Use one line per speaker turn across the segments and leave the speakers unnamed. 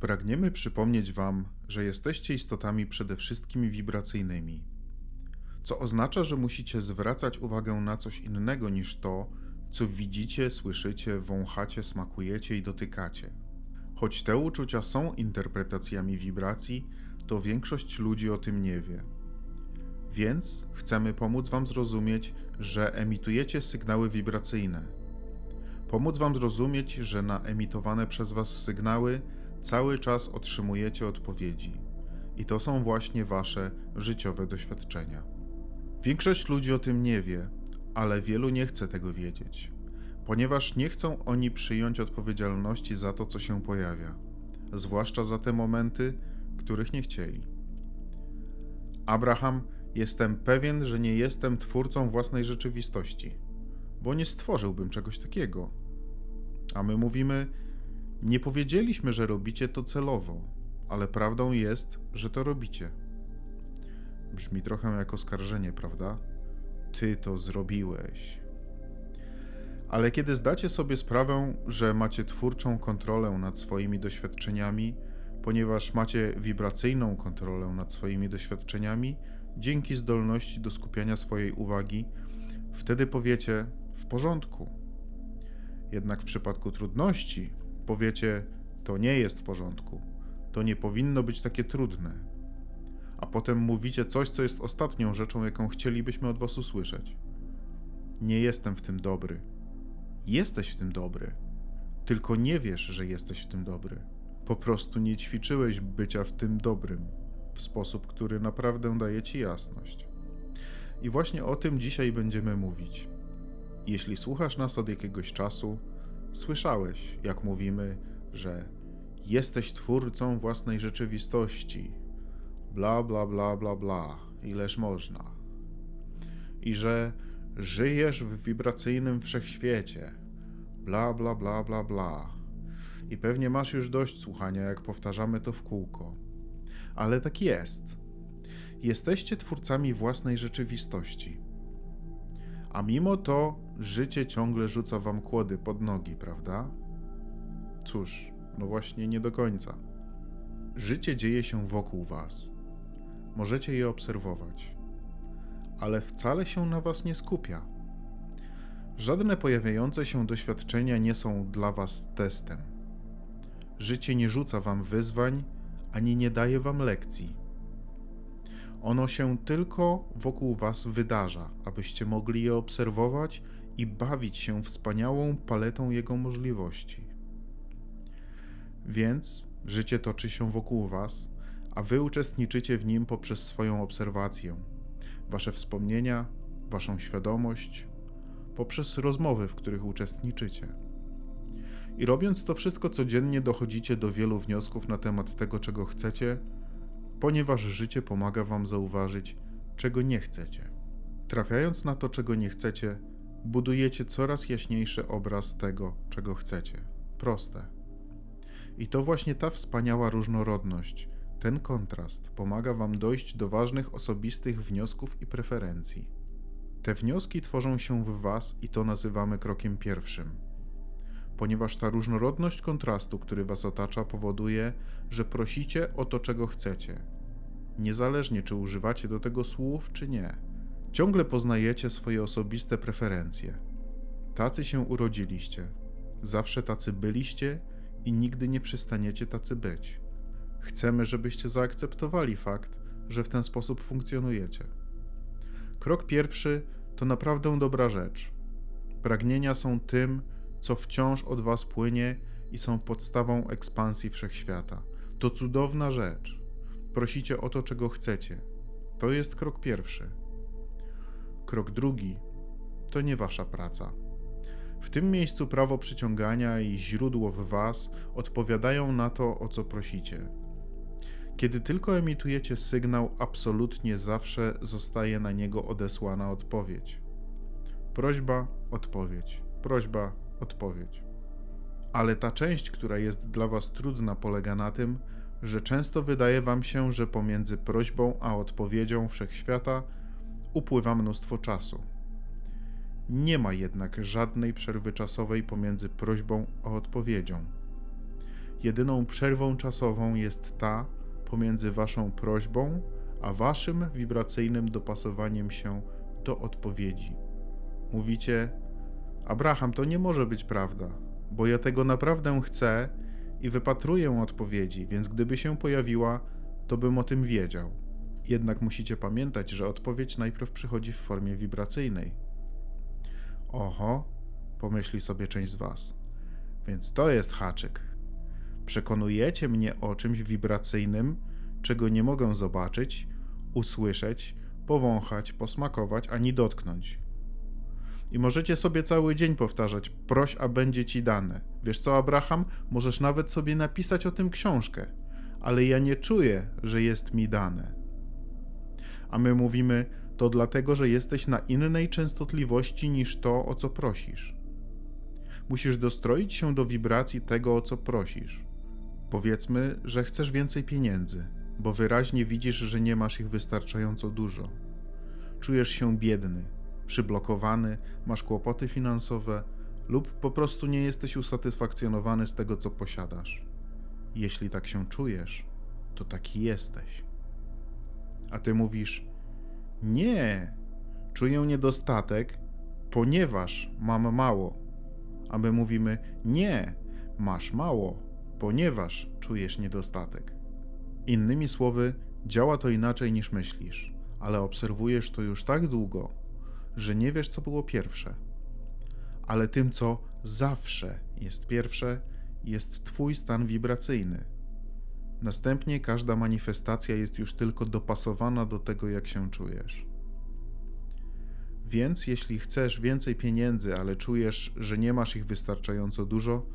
Pragniemy przypomnieć Wam, że jesteście istotami przede wszystkim wibracyjnymi, co oznacza, że musicie zwracać uwagę na coś innego niż to, co widzicie, słyszycie, wąchacie, smakujecie i dotykacie. Choć te uczucia są interpretacjami wibracji, to większość ludzi o tym nie wie. Więc chcemy pomóc Wam zrozumieć, że emitujecie sygnały wibracyjne. Pomóc Wam zrozumieć, że na emitowane przez Was sygnały cały czas otrzymujecie odpowiedzi. I to są właśnie Wasze życiowe doświadczenia. Większość ludzi o tym nie wie, ale wielu nie chce tego wiedzieć, ponieważ nie chcą oni przyjąć odpowiedzialności za to, co się pojawia, zwłaszcza za te momenty, których nie chcieli. Abraham, jestem pewien, że nie jestem twórcą własnej rzeczywistości, bo nie stworzyłbym czegoś takiego. A my mówimy, nie powiedzieliśmy, że robicie to celowo, ale prawdą jest, że to robicie. Brzmi trochę jak oskarżenie, prawda? Ty to zrobiłeś. Ale kiedy zdacie sobie sprawę, że macie twórczą kontrolę nad swoimi doświadczeniami, ponieważ macie wibracyjną kontrolę nad swoimi doświadczeniami, dzięki zdolności do skupiania swojej uwagi, wtedy powiecie w porządku. Jednak w przypadku trudności powiecie to nie jest w porządku, to nie powinno być takie trudne. A potem mówicie coś, co jest ostatnią rzeczą, jaką chcielibyśmy od was usłyszeć. Nie jestem w tym dobry. Jesteś w tym dobry, tylko nie wiesz, że jesteś w tym dobry. Po prostu nie ćwiczyłeś bycia w tym dobrym w sposób, który naprawdę daje ci jasność. I właśnie o tym dzisiaj będziemy mówić. Jeśli słuchasz nas od jakiegoś czasu, słyszałeś, jak mówimy, że jesteś twórcą własnej rzeczywistości. Bla, bla, bla, bla, bla, ileż można. I że żyjesz w wibracyjnym wszechświecie. Bla, bla, bla, bla, bla. I pewnie masz już dość słuchania, jak powtarzamy to w kółko. Ale tak jest. Jesteście twórcami własnej rzeczywistości. A mimo to życie ciągle rzuca wam kłody pod nogi, prawda? Cóż, no właśnie nie do końca. Życie dzieje się wokół was. Możecie je obserwować, ale wcale się na was nie skupia. Żadne pojawiające się doświadczenia nie są dla was testem. Życie nie rzuca wam wyzwań, ani nie daje wam lekcji. Ono się tylko wokół was wydarza, abyście mogli je obserwować i bawić się wspaniałą paletą jego możliwości. Więc życie toczy się wokół was, a wy uczestniczycie w nim poprzez swoją obserwację, wasze wspomnienia, waszą świadomość, poprzez rozmowy, w których uczestniczycie. I robiąc to wszystko codziennie, dochodzicie do wielu wniosków na temat tego, czego chcecie, ponieważ życie pomaga wam zauważyć, czego nie chcecie. Trafiając na to, czego nie chcecie, budujecie coraz jaśniejszy obraz tego, czego chcecie. Proste. I to właśnie ta wspaniała różnorodność, ten kontrast pomaga Wam dojść do ważnych osobistych wniosków i preferencji. Te wnioski tworzą się w Was i to nazywamy krokiem pierwszym. Ponieważ ta różnorodność kontrastu, który Was otacza, powoduje, że prosicie o to, czego chcecie. Niezależnie, czy używacie do tego słów, czy nie. Ciągle poznajecie swoje osobiste preferencje. Tacy się urodziliście. Zawsze tacy byliście i nigdy nie przestaniecie tacy być. Chcemy, żebyście zaakceptowali fakt, że w ten sposób funkcjonujecie. Krok pierwszy to naprawdę dobra rzecz. Pragnienia są tym, co wciąż od Was płynie i są podstawą ekspansji wszechświata. To cudowna rzecz. Prosicie o to, czego chcecie. To jest krok pierwszy. Krok drugi to nie Wasza praca. W tym miejscu prawo przyciągania i źródło w Was odpowiadają na to, o co prosicie. Kiedy tylko emitujecie sygnał, absolutnie zawsze zostaje na niego odesłana odpowiedź. Prośba, odpowiedź, prośba, odpowiedź. Ale ta część, która jest dla Was trudna, polega na tym, że często wydaje Wam się, że pomiędzy prośbą a odpowiedzią wszechświata upływa mnóstwo czasu. Nie ma jednak żadnej przerwy czasowej pomiędzy prośbą a odpowiedzią. Jedyną przerwą czasową jest ta pomiędzy waszą prośbą a waszym wibracyjnym dopasowaniem się do odpowiedzi. Mówicie: Abraham, to nie może być prawda, bo ja tego naprawdę chcę i wypatruję odpowiedzi, więc gdyby się pojawiła, to bym o tym wiedział. Jednak musicie pamiętać, że odpowiedź najpierw przychodzi w formie wibracyjnej. Oho, pomyśli sobie część z Was. Więc to jest haczyk. Przekonujecie mnie o czymś wibracyjnym, czego nie mogę zobaczyć, usłyszeć, powąchać, posmakować ani dotknąć. I możecie sobie cały dzień powtarzać: proś, a będzie ci dane. Wiesz co, Abraham? Możesz nawet sobie napisać o tym książkę, ale ja nie czuję, że jest mi dane. A my mówimy: to dlatego, że jesteś na innej częstotliwości niż to, o co prosisz. Musisz dostroić się do wibracji tego, o co prosisz. Powiedzmy, że chcesz więcej pieniędzy, bo wyraźnie widzisz, że nie masz ich wystarczająco dużo. Czujesz się biedny, przyblokowany, masz kłopoty finansowe lub po prostu nie jesteś usatysfakcjonowany z tego, co posiadasz. Jeśli tak się czujesz, to taki jesteś. A ty mówisz: Nie, czuję niedostatek, ponieważ mam mało. A my mówimy: Nie, masz mało, ponieważ czujesz niedostatek. Innymi słowy, działa to inaczej niż myślisz, ale obserwujesz to już tak długo, że nie wiesz, co było pierwsze. Ale tym, co zawsze jest pierwsze, jest Twój stan wibracyjny. Następnie każda manifestacja jest już tylko dopasowana do tego, jak się czujesz. Więc jeśli chcesz więcej pieniędzy, ale czujesz, że nie masz ich wystarczająco dużo,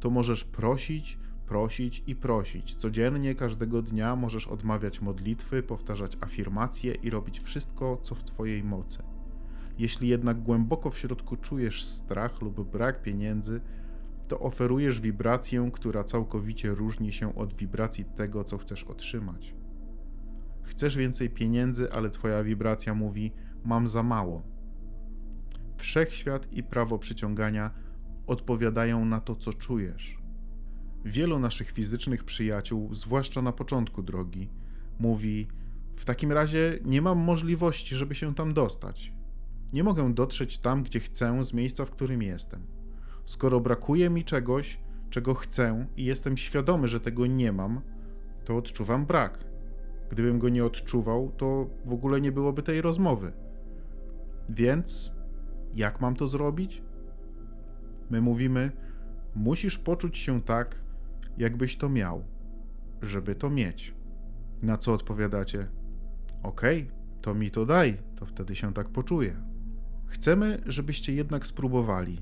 to możesz prosić, prosić i prosić. Codziennie, każdego dnia możesz odmawiać modlitwy, powtarzać afirmacje i robić wszystko, co w Twojej mocy. Jeśli jednak głęboko w środku czujesz strach lub brak pieniędzy, to oferujesz wibrację, która całkowicie różni się od wibracji tego, co chcesz otrzymać. Chcesz więcej pieniędzy, ale Twoja wibracja mówi: Mam za mało. Wszechświat i prawo przyciągania odpowiadają na to, co czujesz. Wielu naszych fizycznych przyjaciół, zwłaszcza na początku drogi, mówi: W takim razie nie mam możliwości, żeby się tam dostać. Nie mogę dotrzeć tam, gdzie chcę, z miejsca, w którym jestem. Skoro brakuje mi czegoś, czego chcę i jestem świadomy, że tego nie mam, to odczuwam brak. Gdybym go nie odczuwał, to w ogóle nie byłoby tej rozmowy. Więc jak mam to zrobić? My mówimy: musisz poczuć się tak, jakbyś to miał, żeby to mieć. Na co odpowiadacie: Okej, okay, to mi to daj, to wtedy się tak poczuję. Chcemy, żebyście jednak spróbowali,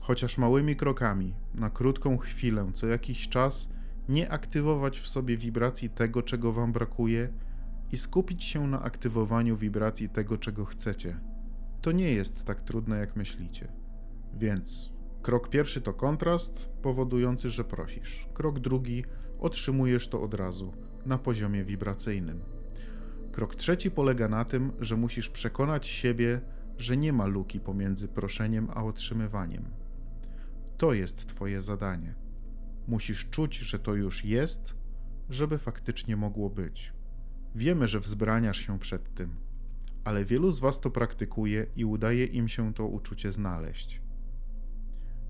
chociaż małymi krokami, na krótką chwilę, co jakiś czas, nie aktywować w sobie wibracji tego, czego Wam brakuje i skupić się na aktywowaniu wibracji tego, czego chcecie. To nie jest tak trudne, jak myślicie. Więc krok pierwszy to kontrast, powodujący, że prosisz. Krok drugi otrzymujesz to od razu, na poziomie wibracyjnym. Krok trzeci polega na tym, że musisz przekonać siebie, że nie ma luki pomiędzy proszeniem a otrzymywaniem. To jest Twoje zadanie. Musisz czuć, że to już jest, żeby faktycznie mogło być. Wiemy, że wzbraniasz się przed tym, ale wielu z Was to praktykuje i udaje im się to uczucie znaleźć.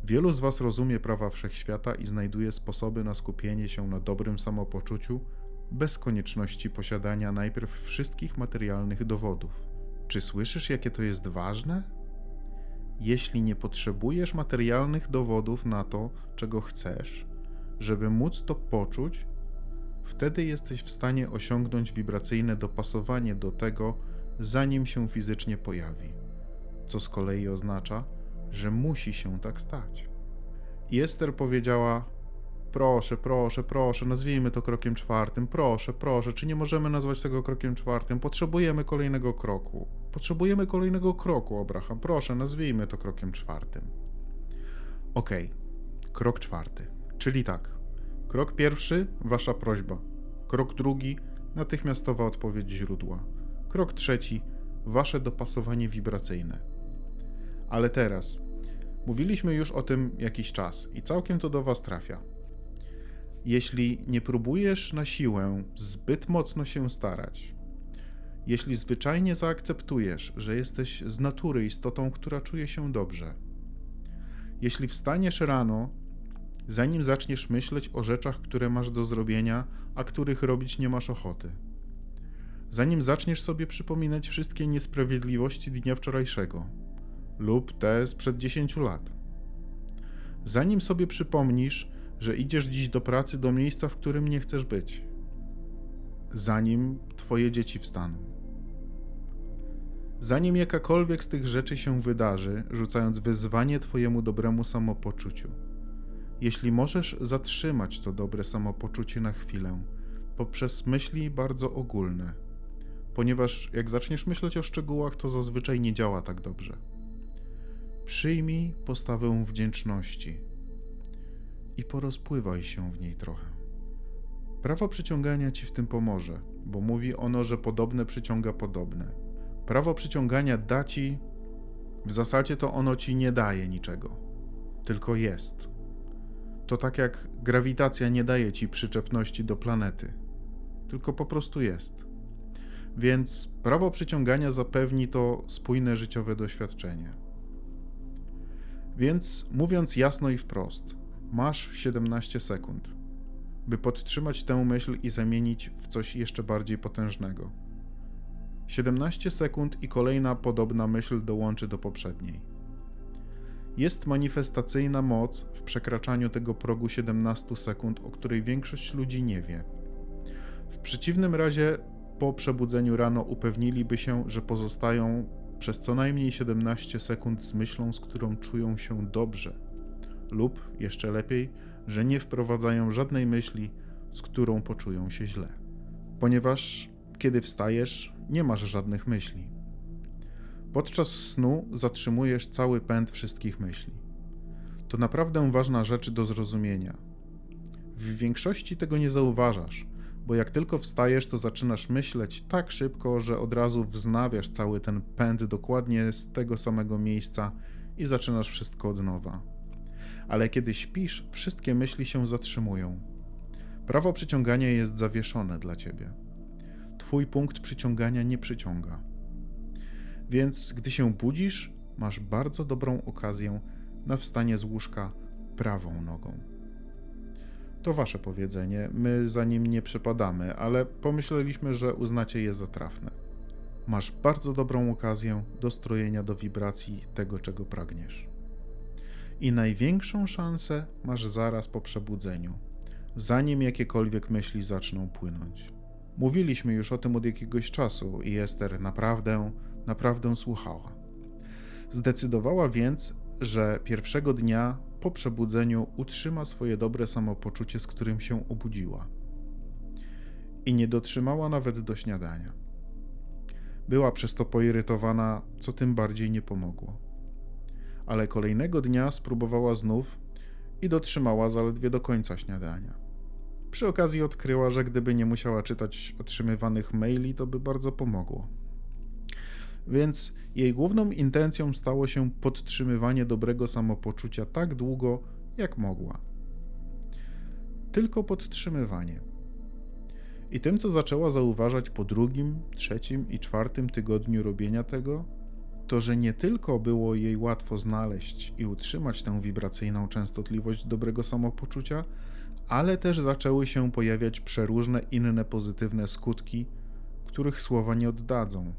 Wielu z Was rozumie prawa wszechświata i znajduje sposoby na skupienie się na dobrym samopoczuciu bez konieczności posiadania najpierw wszystkich materialnych dowodów. Czy słyszysz, jakie to jest ważne? Jeśli nie potrzebujesz materialnych dowodów na to, czego chcesz, żeby móc to poczuć, wtedy jesteś w stanie osiągnąć wibracyjne dopasowanie do tego, zanim się fizycznie pojawi, co z kolei oznacza, że musi się tak stać. I Ester powiedziała: Proszę, proszę, proszę, nazwijmy to krokiem czwartym. Proszę, proszę, czy nie możemy nazwać tego krokiem czwartym? Potrzebujemy kolejnego kroku. Potrzebujemy kolejnego kroku, Abraham. Proszę, nazwijmy to krokiem czwartym. Okay. krok czwarty. Czyli tak. Krok pierwszy wasza prośba. Krok drugi natychmiastowa odpowiedź źródła. Krok trzeci wasze dopasowanie wibracyjne. Ale teraz mówiliśmy już o tym jakiś czas i całkiem to do was trafia Jeśli nie próbujesz na siłę zbyt mocno się starać, jeśli zwyczajnie zaakceptujesz, że jesteś z natury istotą, która czuje się dobrze, jeśli wstaniesz rano, zanim zaczniesz myśleć o rzeczach, które masz do zrobienia, a których robić nie masz ochoty, zanim zaczniesz sobie przypominać wszystkie niesprawiedliwości dnia wczorajszego lub te sprzed 10 lat, zanim sobie przypomnisz, że idziesz dziś do pracy do miejsca, w którym nie chcesz być, zanim twoje dzieci wstaną. Zanim jakakolwiek z tych rzeczy się wydarzy, rzucając wyzwanie twojemu dobremu samopoczuciu, jeśli możesz zatrzymać to dobre samopoczucie na chwilę poprzez myśli bardzo ogólne, ponieważ jak zaczniesz myśleć o szczegółach, to zazwyczaj nie działa tak dobrze. Przyjmij postawę wdzięczności i porozpływaj się w niej trochę. Prawo przyciągania ci w tym pomoże, bo mówi ono, że podobne przyciąga podobne. Prawo przyciągania da ci, w zasadzie to ono ci nie daje niczego, tylko jest. To tak jak grawitacja nie daje ci przyczepności do planety, tylko po prostu jest. Więc prawo przyciągania zapewni to spójne życiowe doświadczenie. Więc mówiąc jasno i wprost, masz 17 sekund, by podtrzymać tę myśl i zamienić w coś jeszcze bardziej potężnego. 17 sekund i kolejna podobna myśl dołączy do poprzedniej. Jest manifestacyjna moc w przekraczaniu tego progu 17 sekund, o której większość ludzi nie wie. W przeciwnym razie, po przebudzeniu rano upewniliby się, że pozostają przez co najmniej 17 sekund z myślą, z którą czują się dobrze, lub jeszcze lepiej, że nie wprowadzają żadnej myśli, z którą poczują się źle. Ponieważ kiedy wstajesz, nie masz żadnych myśli. Podczas snu zatrzymujesz cały pęd wszystkich myśli. To naprawdę ważna rzecz do zrozumienia. W większości tego nie zauważasz, bo jak tylko wstajesz, to zaczynasz myśleć tak szybko, że od razu wznawiasz cały ten pęd dokładnie z tego samego miejsca i zaczynasz wszystko od nowa. Ale kiedy śpisz, wszystkie myśli się zatrzymują. Prawo przyciągania jest zawieszone dla ciebie. Twój punkt przyciągania nie przyciąga. Więc gdy się budzisz, masz bardzo dobrą okazję na wstanie z łóżka prawą nogą. To wasze powiedzenie, my za nim nie przepadamy, ale pomyśleliśmy, że uznacie je za trafne. Masz bardzo dobrą okazję do strojenia do wibracji tego, czego pragniesz. I największą szansę masz zaraz po przebudzeniu, zanim jakiekolwiek myśli zaczną płynąć. Mówiliśmy już o tym od jakiegoś czasu i Ester naprawdę, naprawdę słuchała. Zdecydowała więc, że pierwszego dnia po przebudzeniu utrzyma swoje dobre samopoczucie, z którym się obudziła. I nie dotrzymała nawet do śniadania. Była przez to poirytowana, co tym bardziej nie pomogło. Ale kolejnego dnia spróbowała znów i dotrzymała zaledwie do końca śniadania. Przy okazji odkryła, że gdyby nie musiała czytać otrzymywanych maili, to by bardzo pomogło. Więc jej główną intencją stało się podtrzymywanie dobrego samopoczucia tak długo, jak mogła. Tylko podtrzymywanie. I tym, co zaczęła zauważać po drugim, trzecim i czwartym tygodniu robienia tego, to, że nie tylko było jej łatwo znaleźć i utrzymać tę wibracyjną częstotliwość dobrego samopoczucia, ale też zaczęły się pojawiać przeróżne inne pozytywne skutki, których słowa nie oddadzą.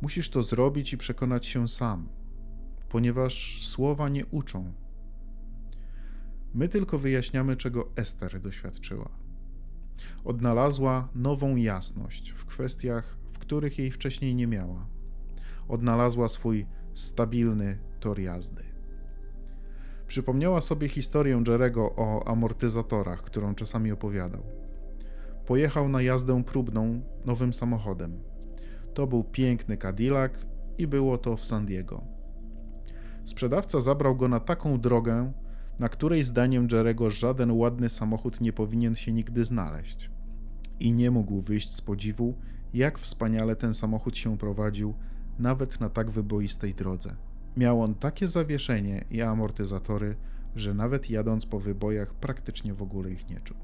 Musisz to zrobić i przekonać się sam, ponieważ słowa nie uczą. My tylko wyjaśniamy, czego Ester doświadczyła. Odnalazła nową jasność w kwestiach, w których jej wcześniej nie miała. Odnalazła swój stabilny tor jazdy. Przypomniała sobie historię Jerego o amortyzatorach, którą czasami opowiadał. Pojechał na jazdę próbną nowym samochodem to był piękny Cadillac i było to w San Diego. Sprzedawca zabrał go na taką drogę, na której zdaniem Jerego żaden ładny samochód nie powinien się nigdy znaleźć. I nie mógł wyjść z podziwu, jak wspaniale ten samochód się prowadził, nawet na tak wyboistej drodze. Miał on takie zawieszenie i amortyzatory, że nawet jadąc po wybojach praktycznie w ogóle ich nie czuł.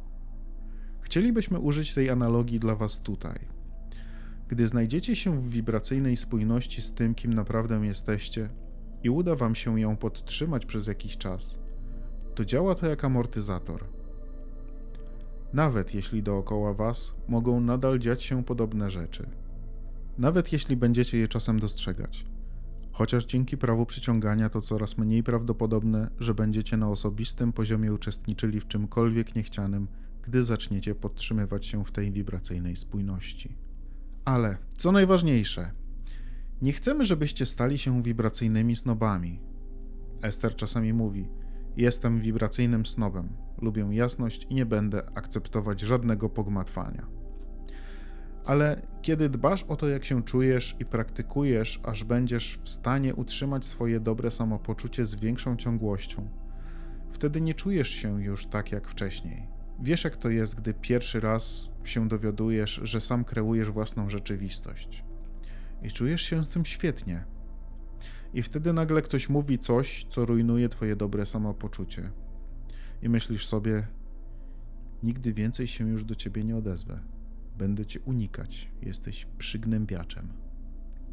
Chcielibyśmy użyć tej analogii dla Was tutaj. Gdy znajdziecie się w wibracyjnej spójności z tym, kim naprawdę jesteście i uda Wam się ją podtrzymać przez jakiś czas, to działa to jak amortyzator. Nawet jeśli dookoła Was mogą nadal dziać się podobne rzeczy. Nawet jeśli będziecie je czasem dostrzegać. Chociaż dzięki prawu przyciągania to coraz mniej prawdopodobne, że będziecie na osobistym poziomie uczestniczyli w czymkolwiek niechcianym, gdy zaczniecie podtrzymywać się w tej wibracyjnej spójności. Ale, co najważniejsze, nie chcemy, żebyście stali się wibracyjnymi snobami. Ester czasami mówi: Jestem wibracyjnym snobem, lubię jasność i nie będę akceptować żadnego pogmatwania. Ale kiedy dbasz o to, jak się czujesz i praktykujesz, aż będziesz w stanie utrzymać swoje dobre samopoczucie z większą ciągłością, wtedy nie czujesz się już tak jak wcześniej. Wiesz, jak to jest, gdy pierwszy raz się dowiadujesz, że sam kreujesz własną rzeczywistość. I czujesz się z tym świetnie. I wtedy nagle ktoś mówi coś, co rujnuje twoje dobre samopoczucie. I myślisz sobie, nigdy więcej się już do ciebie nie odezwę. Będę cię unikać, jesteś przygnębiaczem.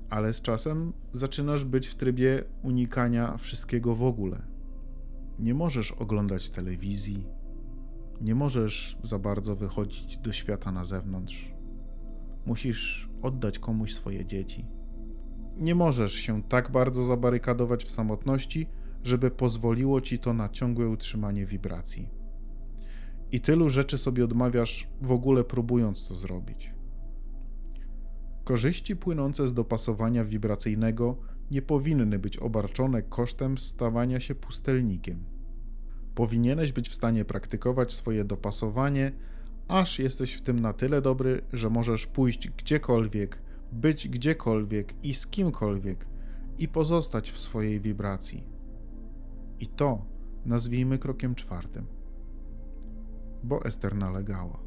Ale z czasem zaczynasz być w trybie unikania wszystkiego w ogóle. Nie możesz oglądać telewizji, nie możesz za bardzo wychodzić do świata na zewnątrz. Musisz oddać komuś swoje dzieci. Nie możesz się tak bardzo zabarykadować w samotności, żeby pozwoliło ci to na ciągłe utrzymanie wibracji. I tylu rzeczy sobie odmawiasz, w ogóle próbując to zrobić. Korzyści płynące z dopasowania wibracyjnego nie powinny być obarczone kosztem stawania się pustelnikiem. Powinieneś być w stanie praktykować swoje dopasowanie, aż jesteś w tym na tyle dobry, że możesz pójść gdziekolwiek, być gdziekolwiek i z kimkolwiek i pozostać w swojej wibracji. I to nazwijmy krokiem czwartym. Bo Ester nalegała.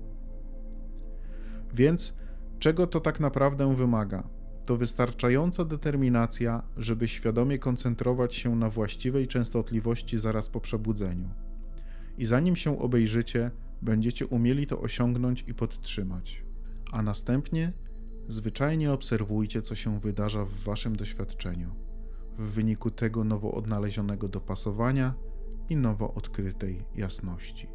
Więc czego to tak naprawdę wymaga? To wystarczająca determinacja, żeby świadomie koncentrować się na właściwej częstotliwości zaraz po przebudzeniu. I zanim się obejrzycie, będziecie umieli to osiągnąć i podtrzymać. A następnie zwyczajnie obserwujcie, co się wydarza w waszym doświadczeniu w wyniku tego nowo odnalezionego dopasowania i nowo odkrytej jasności.